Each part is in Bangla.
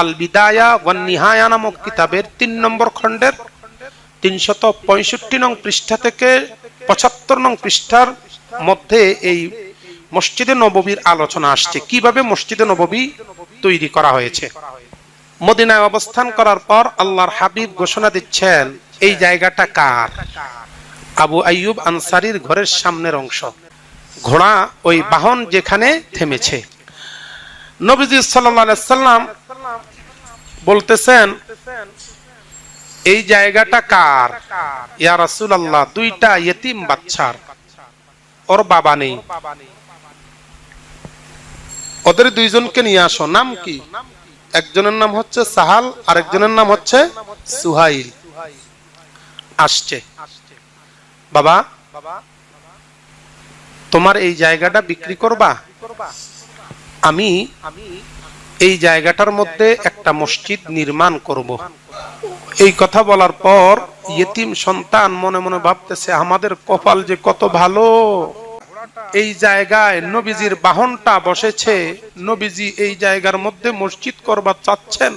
আল বিদায়া ওয়ান নিহায়া নামক কিতাবের তিন নম্বর খণ্ডের তিনশত পঁয়ষট্টি নং পৃষ্ঠা থেকে পঁচাত্তর নং পৃষ্ঠার মধ্যে এই মসজিদে নববীর আলোচনা আসছে। কীভাবে মসজিদে নববী তৈরি করা হয়েছে? মদিনায় অবস্থান করার পর আল্লাহর হাবিব ঘোষণা দিচ্ছেন, এই জায়গাটা কার? আবু আইয়ুব আনসারির ঘরের সামনের অংশ। ঘোড়া ওই বাহন যেখানে থেমেছে। নবীজি সাল্লাম বলতেছেন, এই জায়গাটা কার? ইয়া রাসুল আল্লাহ দুইটা ইয়েতিম বাচ্চার। ওর বাবা নেই। ওদের দুইজনকে নিয়ে আসো। নাম কি? একজনের নাম হচ্ছে সাহাল, আরেকজনের নাম হচ্ছে সুহাইল। আসছে। বাবা, তোমার এই জায়গাটা বিক্রি করবা? আমি এই জায়গাটার মধ্যে একটা মসজিদ নির্মাণ করব। এই কথা বলার পর ইয়েতিম সন্তান মনে মনে ভাবতেছে, আমাদের কপাল যে কত ভালো! এই জায়গায় নবীজির বাহনটা বসেছে। নবীজি এই জায়গার মধ্যে মসজিদ করবার চাচ্ছেন।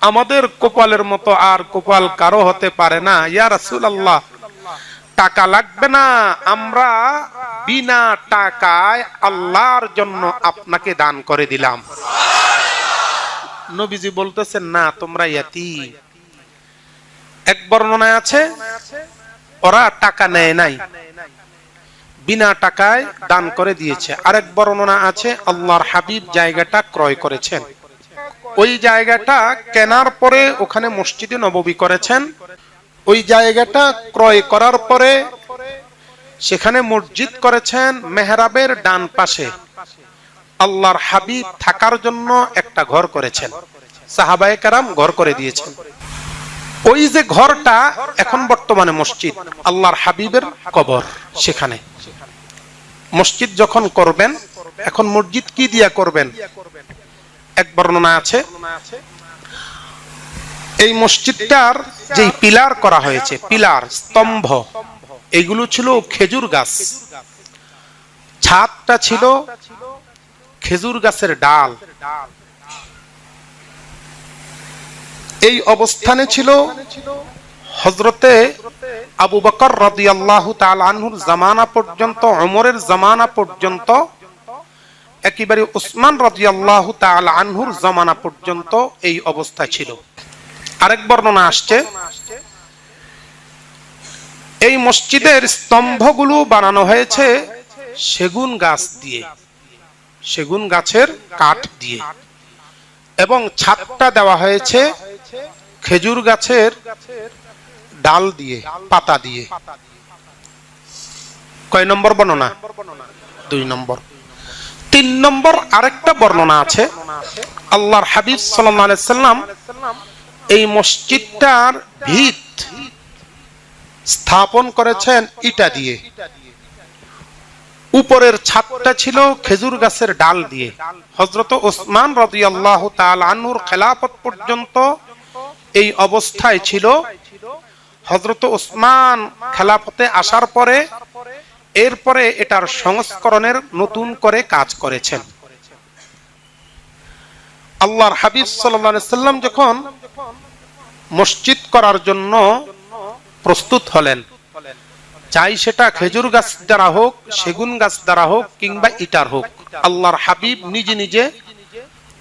আমাদের কপালের মতো আর কপাল কারও হতে পারে না। ইয়া রাসূলুল্লাহ, টাকা লাগবে না। আমরা বিনা টাকায় আল্লাহর জন্য আপনাকে দান করে দিলাম। নবীজি বলতেছেন, না, তোমরা ইয়াতি এক বর্ণনায় আছে, ওরা টাকা নেয় নাই। বিনা টাকায় দান করে দিয়েছে। আরেক বর্ণনা আছে, আল্লাহর হাবিব জায়গাটা ক্রয় করেছেন। ওই জায়গাটা কেনার পরে ওখানে মসজিদে নববী করেছেন। ওই জায়গাটা ক্রয় করার পরে সেখানে মসজিদ করেছেন মেহরাবের ডান পাশে। আল্লাহর হাবিব থাকার জন্য একটা ঘর করেছেন। সাহাবায়ে কারাম ঘর করে দিয়েছেন। ওই যে ঘরটা এখন বর্তমানে মসজিদ, আল্লাহর হাবিবের কবর সেখানে। মসজিদ যখন করবেন, এখন মসজিদ কি দিয়া করবেন? এক বর্ণনা আছে। এই মসজিদটার যেই পিলার করা হয়েছে, পিলার, স্তম্ভ এগুলো ছিল খেজুর গাছ। ছাদটা ছিল খেজুর গাছের ডাল। এই অবস্থানে ছিল হজরতে আবু বকর রাদিয়াল্লাহু তাআলা আনহুর জামানা পর্যন্ত অমরের জামানা পর্যন্ত, একেবারে উসমান রাদিয়াল্লাহু তাআলা আনহুর জামানা পর্যন্ত এই অবস্থা ছিল। আরেক বর্ণনা আসছে। এই মসজিদের স্তম্ভগুলো বানানো হয়েছে সেগুন গাছ দিয়ে, সেগুন গাছের কাঠ দিয়ে। এবং ছাদটা দেওয়া হয়েছে খেজুর গাছের ডাল দিয়ে, পাতা দিয়ে। কয় নম্বর বর্ণনা? দুই নম্বর। তিন নম্বর আরেকটা বর্ণনা আছে। আল্লাহর হাবিব সাল্লাম এই মসজিদটার ভিত স্থাপন করেছেন ইটা দিয়ে। উপরের ছাদটা ছিল খেজুর গাছের ডাল দিয়ে। হজরত ওসমান রাদিয়াল্লাহু তাআলা আনহুর খেলাফত পর্যন্ত এই অবস্থায় ছিল। হজরত ওসমান খেলাফতে আসার পরে এরপরে এটার সংস্করণের নতুন করে কাজ করেছেন। আল্লাহর হাবিব সাল্লাম যখন মসজিদ করার জন্য প্রস্তুত হলেন। চাই সেটা খেজুর গাছ দ্বারা হোক, সেগুন গাছ দ্বারা হোক, কিংবা ইটার হোক। আল্লাহর হাবিব নিজে নিজে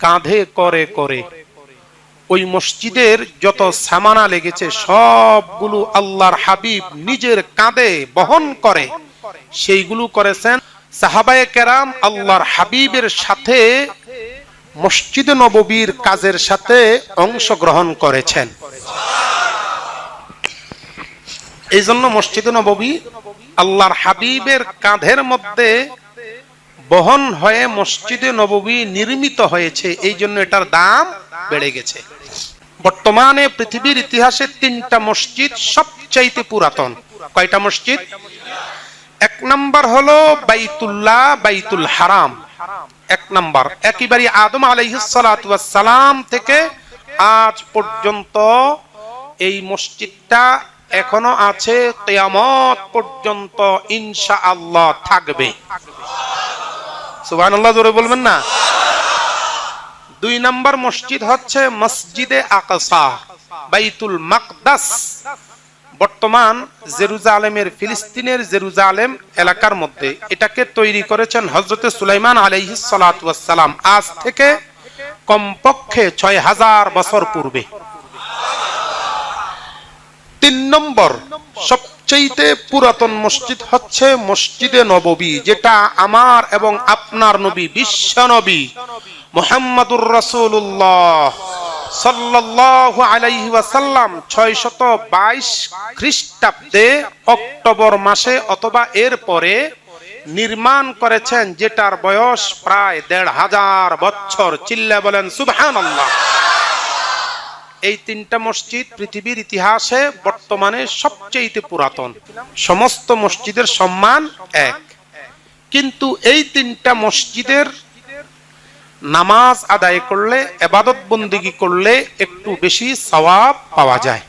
কাঁধে করে করে ওই মসজিদের যত সামানা লেগেছে, সবগুলো আল্লাহর হাবিব নিজের কাঁধে বহন করে। সেইগুলো করেছেন সাহাবায়ে কেরাম আল্লাহর হাবিবের সাথে, মসজিদ নববীর কাজের সাথে অংশগ্রহণ করেছেন। এই জন্য মসজিদ নববী আল্লাহর হাবিবের কাঁধের মধ্যে বহন হয়ে মসজিদে নববী নির্মিত হয়েছে। এই জন্য এটার দাম বেড়ে গেছে। বর্তমানে পৃথিবীর ইতিহাসে তিনটা মসজিদ সবচাইতে পুরাতন। কয়টা মসজিদ? এক নাম্বার হলো বাইতুল্লাহ, বাইতুল হারাম। এক নাম্বার। একেবারে আদম আলাইহিসসালাম থেকে আজ পর্যন্ত এই মসজিদটা এখনও আছে কেয়ামত পর্যন্ত ইনশা আল্লাহ থাকবে। সুবহানাল্লাহ, জোরে বলবেন না? দুই নম্বর মসজিদ হচ্ছে মসজিদে আকসা, বাইতুল মাকদাস। বর্তমান জেরুজালেমের, ফিলিস্তিনের জেরুজালেম এলাকার মধ্যে এটাকে তৈরি করেছেন হজরতে সুলাইমান আলাইহিস সালাম। আজ থেকে কমপক্ষে ছয় হাজার বছর পূর্বে। তিন নম্বর সবচেয়ে পুরাতন মসজিদ হচ্ছে মসজিদে নববী, যেটা আমার এবং আপনার নবী, বিশ্ব নবী মোহাম্মদুর রসুল্লাহ সাল্লাল্লাহু আলাইহি ওয়াসাল্লাম 622 খ্রিস্টাব্দে অক্টোবর মাসে অথবা এর পরে নির্মাণ করেছেন, যেটার বয়স প্রায় দেড় হাজার বছর। চিল্লা বলেন, সুবহানাল্লাহ। এই তিনটা মসজিদ পৃথিবীর ইতিহাসে বর্তমানে সবচেয়ে পুরাতন। সমস্ত মসজিদের সম্মান এক। কিন্তু এই তিনটা মসজিদের নামাজ আদায় করলে এবাদত বন্দিগি করলে একটু বেশি সওয়াব পাওয়া যায়।